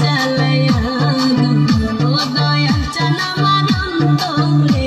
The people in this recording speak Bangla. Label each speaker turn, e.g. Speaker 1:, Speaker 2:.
Speaker 1: জ্বালায় দয়াল জানা মারণ দৌড়ে